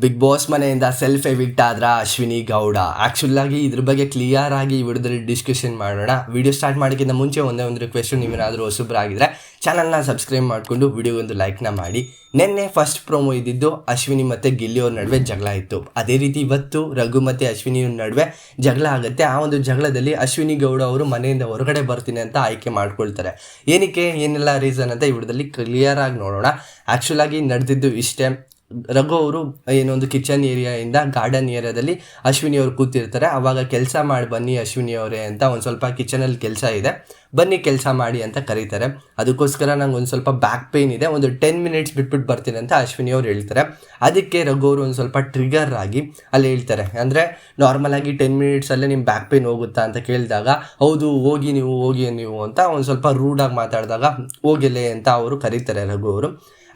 Big Boss ಮನೆಯಿಂದ self evict ಆದ್ರ Ashwini Gowda? Actual ಆಗಿ ಇದ್ರ ಬಗ್ಗೆ ಕ್ಲಿಯರ್ ಆಗಿ ಈ ವಿಡಿಯೋದಲ್ಲಿ ಡಿಸ್ಕಷನ್ ಮಾಡೋಣ. ವಿಡಿಯೋ ಸ್ಟಾರ್ಟ್ ಮಾಡೋಕ್ಕಿಂತ ಮುಂಚೆ ಒಂದೇ ಒಂದು ರಿಕ್ವೆಸ್ಟ್ ನೀವೇನಾದರೂ ಹೊಸಬ್ರಾಗಿದ್ರೆ ಚಾನಲ್ನ ಸಬ್ಸ್ಕ್ರೈಬ್ ಮಾಡಿಕೊಂಡು ವಿಡಿಯೋ ಒಂದು ಲೈಕ್ನ ಮಾಡಿ. ನಿನ್ನೆ ಫಸ್ಟ್ ಪ್ರೋಮೋ ಇದ್ದಿದ್ದು ಅಶ್ವಿನಿ ಮತ್ತು ಗಿಲ್ಲಿ ಅವ್ರ ನಡುವೆ ಜಗಳ ಇತ್ತು. ಅದೇ ರೀತಿ ಇವತ್ತು ರಘು ಮತ್ತು ಅಶ್ವಿನಿ ನಡುವೆ ಜಗಳ ಆಗುತ್ತೆ. ಆ ಒಂದು ಜಗಳದಲ್ಲಿ ಅಶ್ವಿನಿ ಗೌಡ ಅವರು ಮನೆಯಿಂದ ಹೊರಗಡೆ ಬರ್ತೀನಿ ಅಂತ ಆಯ್ಕೆ ಮಾಡ್ಕೊಳ್ತಾರೆ. ಏನಕ್ಕೆ, ಏನೆಲ್ಲ ರೀಸನ್ ಅಂತ ಈ ವಿಡಿಯೋದಲ್ಲಿ ಕ್ಲಿಯರ್ ಆಗಿ ನೋಡೋಣ. ಆ್ಯಕ್ಚುಲಾಗಿ ನಡೆದಿದ್ದು ಇಷ್ಟೇ. ರಘು ಅವರು ಏನೊಂದು ಕಿಚನ್ ಏರಿಯಾಯಿಂದ ಗಾರ್ಡನ್ ಏರಿಯಾದಲ್ಲಿ ಅಶ್ವಿನಿ ಅವರು ಕೂತಿರ್ತಾರೆ. ಅವಾಗ ಕೆಲಸ ಮಾಡಿ ಬನ್ನಿ ಅಶ್ವಿನಿ ಅವರೇ ಅಂತ ಒಂದು ಸ್ವಲ್ಪ ಕಿಚನಲ್ಲಿ ಕೆಲಸ ಇದೆ. ಬನ್ನಿ ಕೆಲಸ ಮಾಡಿ ಅಂತ ಕರೀತಾರೆ. ಅದಕ್ಕೋಸ್ಕರ ನಂಗೆ ಒಂದು ಸ್ವಲ್ಪ ಬ್ಯಾಕ್ ಪೇಯ್ನ್ ಇದೆ. ಒಂದು ಟೆನ್ ಮಿನಿಟ್ಸ್ ಬಿಟ್ಬಿಟ್ಟು ಬರ್ತೀನಿ ಅಂತ ಅಶ್ವಿನಿ ಅವ್ರು ಹೇಳ್ತಾರೆ. ಅದಕ್ಕೆ ರಘು ಅವರು ಒಂದು ಸ್ವಲ್ಪ ಟ್ರಿಗರ್ ಆಗಿ ಅಲ್ಲಿ ಹೇಳ್ತಾರೆ. ಅಂದರೆ ನಾರ್ಮಲ್ ಆಗಿ ಟೆನ್ ಮಿನಿಟ್ಸಲ್ಲೇ ನಿಮ್ಮ ಬ್ಯಾಕ್ ಪೇಯ್ನ್ ಹೋಗುತ್ತಾ ಅಂತ ಕೇಳಿದಾಗ, ಹೌದು, ಹೋಗಿ ನೀವು ಹೋಗಿ ನೀವು ಅಂತ ಒಂದು ಸ್ವಲ್ಪ ರೂಡಾಗಿ ಮಾತಾಡಿದಾಗ ಹೋಗಿಲೆ ಅಂತ ಅವರು ಕರೀತಾರೆ ರಘು ಅವರು.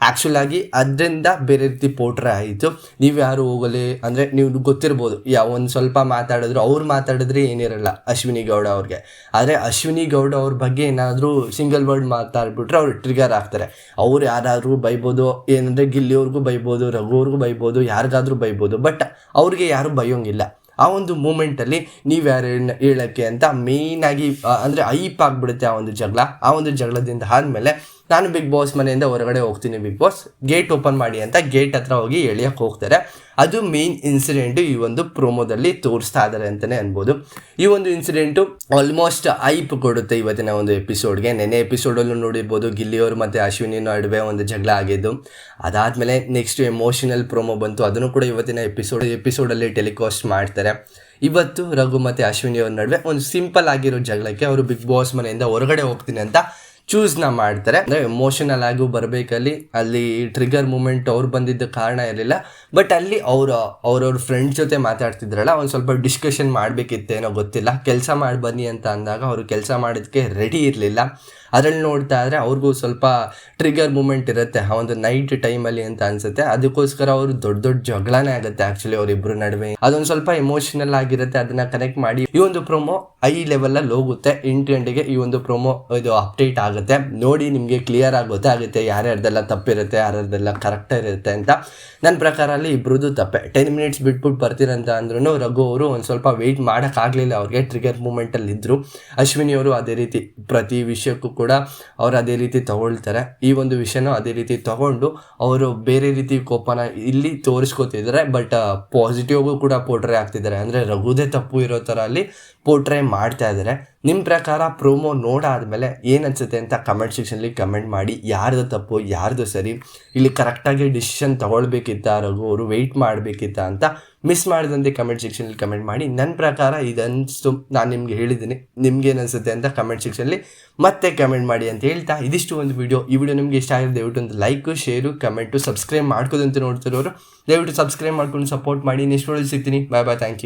ಆ್ಯಕ್ಚುಲ್ ಆಗಿ ಅದರಿಂದ ಬೇರೆ ರೀತಿ ಪೋಟ್ರೆ ಆಯಿತು. ನೀವು ಯಾರು ಹೋಗಲಿ, ಅಂದರೆ ನೀವು ಗೊತ್ತಿರ್ಬೋದು ಯಾವ ಒಂದು ಸ್ವಲ್ಪ ಮಾತಾಡಿದ್ರು, ಅವ್ರು ಮಾತಾಡಿದ್ರೆ ಏನಿರಲ್ಲ ಅಶ್ವಿನಿ ಗೌಡ ಅವ್ರಿಗೆ. ಆದರೆ ಅಶ್ವಿನಿ ಗೌಡ ಅವ್ರ ಬಗ್ಗೆ ಏನಾದರೂ ಸಿಂಗಲ್ ವರ್ಡ್ ಮಾತಾಡ್ಬಿಟ್ರೆ ಅವ್ರು ಟ್ರಿಗರ್ ಆಗ್ತಾರೆ. ಅವ್ರು ಯಾರಾದರೂ ಬೈಬೋದು, ಏನಂದರೆ ಗಿಲ್ಲಿಯವ್ರಿಗೂ ಬೈಬೋದು ರಘುವ್ರಿಗೂ ಬೈಬೋದು, ಯಾರಿಗಾದ್ರೂ ಬೈಬೋದು ಬಟ್ ಅವ್ರಿಗೆ ಯಾರೂ ಬೈಯೋಂಗಿಲ್ಲ. ಆ ಒಂದು ಮೂಮೆಂಟಲ್ಲಿ ನೀವು ಯಾರು ಹೇಳೋಕ್ಕೆ ಅಂತ ಮೇಯ್ನಾಗಿ ಅಂದರೆ ಐಪ್ ಆಗಿಬಿಡುತ್ತೆ ಆ ಒಂದು ಜಗಳ. ಆ ಒಂದು ಜಗಳದಿಂದ ಆದಮೇಲೆ ನಾನು ಬಿಗ್ ಬಾಸ್ ಮನೆಯಿಂದ ಹೊರಗಡೆ ಹೋಗ್ತೀನಿ ಬಿಗ್ ಬಾಸ್ ಗೇಟ್ ಓಪನ್ ಮಾಡಿ ಅಂತ ಗೇಟ್ ಹತ್ರ ಹೋಗಿ ಎಳಿಯಕ್ಕೆ ಹೋಗ್ತಾರೆ. ಅದು ಮೇನ್ ಇನ್ಸಿಡೆಂಟು ಈ ಒಂದು ಪ್ರೋಮೋದಲ್ಲಿ ತೋರಿಸ್ತಾ ಇದ್ದಾರೆ ಅಂತಲೇ ಅನ್ಬೋದು. ಈ ಒಂದು ಇನ್ಸಿಡೆಂಟು ಆಲ್ಮೋಸ್ಟ್ ಐಪ್ ಕೊಡುತ್ತೆ ಇವತ್ತಿನ ಒಂದು ಎಪಿಸೋಡ್ಗೆ ನೆನೆ ಎಪಿಸೋಡಲ್ಲೂ ನೋಡಿರ್ಬೋದು ಗಿಲ್ಲಿಯವರು ಮತ್ತು ಅಶ್ವಿನಿ ನಡುವೆ ಒಂದು ಜಗಳ ಆಗಿದ್ದು. ಅದಾದಮೇಲೆ ನೆಕ್ಸ್ಟ್ ಎಮೋಷನಲ್ ಪ್ರೋಮೋ ಬಂತು. ಅದನ್ನು ಕೂಡ ಇವತ್ತಿನ ಎಪಿಸೋಡ್ ಎಪಿಸೋಡಲ್ಲಿ ಟೆಲಿಕಾಸ್ಟ್ ಮಾಡ್ತಾರೆ. ಇವತ್ತು ರಘು ಮತ್ತು ಅಶ್ವಿನಿ ಅವ್ರ ನಡುವೆ ಒಂದು ಸಿಂಪಲ್ ಆಗಿರೋ ಜಗಳಕ್ಕೆ ಅವರು ಬಿಗ್ ಬಾಸ್ ಮನೆಯಿಂದ ಹೊರಗಡೆ ಹೋಗ್ತೀನಿ ಅಂತ ಚೂಸ್ನ ಮಾಡ್ತಾರೆ. ಅಂದರೆ ಎಮೋಷನಲ್ ಆಗೂ ಬರಬೇಕಲ್ಲಿ, ಅಲ್ಲಿ ಟ್ರಿಗರ್ ಮೂಮೆಂಟ್ ಅವ್ರು ಬಂದಿದ್ದ ಕಾರಣ ಇರಲಿಲ್ಲ. ಬಟ್ ಅಲ್ಲಿ ಅವರು, ಅವ್ರವ್ರ ಫ್ರೆಂಡ್ಸ್ ಜೊತೆ ಮಾತಾಡ್ತಿದ್ರಲ್ಲ, ಒಂದು ಸ್ವಲ್ಪ ಡಿಸ್ಕಷನ್ ಮಾಡಬೇಕಿತ್ತೇನೋ ಗೊತ್ತಿಲ್ಲ. ಕೆಲಸ ಮಾಡಿ ಬನ್ನಿ ಅಂತ ಅಂದಾಗ ಅವರು ಕೆಲಸ ಮಾಡೋದಕ್ಕೆ ರೆಡಿ ಇರಲಿಲ್ಲ. ಅದರಲ್ಲಿ ನೋಡ್ತಾ ಇದ್ರೆ ಅವ್ರಿಗೂ ಸ್ವಲ್ಪ ಟ್ರಿಗರ್ ಮೂಮೆಂಟ್ ಇರುತ್ತೆ, ಆ ಒಂದು ನೈಟ್ ಟೈಮಲ್ಲಿ ಅಂತ ಅನ್ಸುತ್ತೆ. ಅದಕ್ಕೋಸ್ಕರ ಅವರು ದೊಡ್ಡ ದೊಡ್ಡ ಜಗಳನೇ ಆಗುತ್ತೆ ಆ್ಯಕ್ಚುಲಿ ಅವರಿಬ್ಬರು ನಡುವೆ. ಅದೊಂದು ಸ್ವಲ್ಪ ಎಮೋಷನಲ್ ಆಗಿರುತ್ತೆ, ಅದನ್ನ ಕನೆಕ್ಟ್ ಮಾಡಿ. ಈ ಒಂದು ಪ್ರೊಮೋ ಐ ಲೆವೆಲಲ್ಲಿ ಹೋಗುತ್ತೆ. ಎಂಟು ಗಂಟೆಗೆ ಈ ಒಂದು ಪ್ರೊಮೋ ಇದು ಅಪ್ಡೇಟ್ ಆಗುತ್ತೆ. ನೋಡಿ ನಿಮಗೆ ಕ್ಲಿಯರ್ ಆಗಿ ಗೊತ್ತಾಗುತ್ತೆ ಯಾರ್ಯಾರ್ದೆಲ್ಲ ತಪ್ಪಿರುತ್ತೆ, ಯಾರ್ಯಾರ್ದೆಲ್ಲ ಕರೆಕ್ಟ್ ಇರುತ್ತೆ ಅಂತ. ನನ್ನ ಪ್ರಕಾರ ಅಲ್ಲಿ ಇಬ್ಬರದ್ದು ತಪ್ಪೆ. ಟೆನ್ ಮಿನಿಟ್ಸ್ ಬಿಟ್ಬಿಟ್ಟು ಬರ್ತೀರಂತ ಅಂದ್ರೂ ರಘು ಅವರು ಒಂದು ಸ್ವಲ್ಪ ವೆಯ್ಟ್ ಮಾಡೋಕ್ಕಾಗಲಿಲ್ಲ ಅವ್ರಿಗೆ ಟ್ರಿಗರ್ ಮೂಮೆಂಟಲ್ಲಿ ಇದ್ದರು ಅಶ್ವಿನಿ ಅವರು ಅದೇ ರೀತಿ ಪ್ರತಿ ವಿಷಯಕ್ಕೂ ಕೂಡ ಅವ್ರು ಅದೇ ರೀತಿ ತಗೊಳ್ತಾರೆ. ಈ ಒಂದು ವಿಷಯನೂ ಅದೇ ರೀತಿ ತಗೊಂಡು ಅವರು ಬೇರೆ ರೀತಿ ಕೋಪನ ಇಲ್ಲಿ ತೋರಿಸ್ಕೊತಿದ್ದಾರೆ ಬಟ್ ಪಾಸಿಟಿವ್ಗೂ ಕೂಡ ಪೋರ್ಟ್ರೇ ಆಗ್ತಿದ್ದಾರೆ. ಅಂದರೆ ರಘುದೇ ತಪ್ಪು ಇರೋ ಥರ ಅಲ್ಲಿ ಪೋರ್ಟ್ರೇ ಮಾಡ್ತಾ ಇದ್ದಾರೆ. ನಿಮ್ಮ ಪ್ರಕಾರ ಪ್ರೋಮೋ ನೋಡಾದಮೇಲೆ ಏನು ಅನಿಸುತ್ತೆ ಅಂತ ಕಮೆಂಟ್ ಸೆಕ್ಷನಲ್ಲಿ ಕಮೆಂಟ್ ಮಾಡಿ ಯಾರ್ದು ತಪ್ಪು, ಯಾರ್ದು ಸರಿ, ಇಲ್ಲಿ ಕರೆಕ್ಟಾಗಿ ಡಿಸಿಷನ್ ತೊಗೊಳ್ಬೇಕಿತ್ತ ರಘು ಅವರು ವೆಯ್ಟ್ ಮಾಡಬೇಕಿತ್ತ ಅಂತ ಮಿಸ್ ಮಾಡಿದಂತೆ ಕಮೆಂಟ್ ಸೆಕ್ಷನಲ್ಲಿ ಕಮೆಂಟ್ ಮಾಡಿ ನನ್ನ ಪ್ರಕಾರ ಇದನ್ನಿಸ್ತು ನಾನು ನಿಮಗೆ ಹೇಳಿದ್ದೀನಿ. ನಿಮ್ಗೆ ಅನಿಸುತ್ತೆ ಅಂತ ಕಮೆಂಟ್ ಸೆಕ್ಷನಲ್ಲಿ ಮತ್ತೆ ಕಮೆಂಟ್ ಮಾಡಿ ಅಂತ ಹೇಳ್ತಾ ಇದಿಷ್ಟು ಒಂದು ವಿಡಿಯೋ ಈ ವಿಡಿಯೋ ನಿಮಗೆ ಇಷ್ಟ ಆಗಿದೆ ದಯವಿಟ್ಟು ಒಂದು ಲೈಕು ಶೇರು ಕಮೆಂಟು ಸಬ್ಸ್ಕ್ರೈಬ್ ಮಾಡ್ಕೋದಂತ ನೋಡ್ತಿರೋರು. ದಯವಿಟ್ಟು ಸಬ್ಸ್ಕ್ರೈಬ್ ಮಾಡ್ಕೊಂಡು ಸಪೋರ್ಟ್ ಮಾಡಿ. ನೆಕ್ಸ್ಟ್ ಒಳಗೆ ಸಿಗ್ತೀನಿ. ಬಾಯ್ ಬಾಯ್ ಥ್ಯಾಂಕ್ ಯು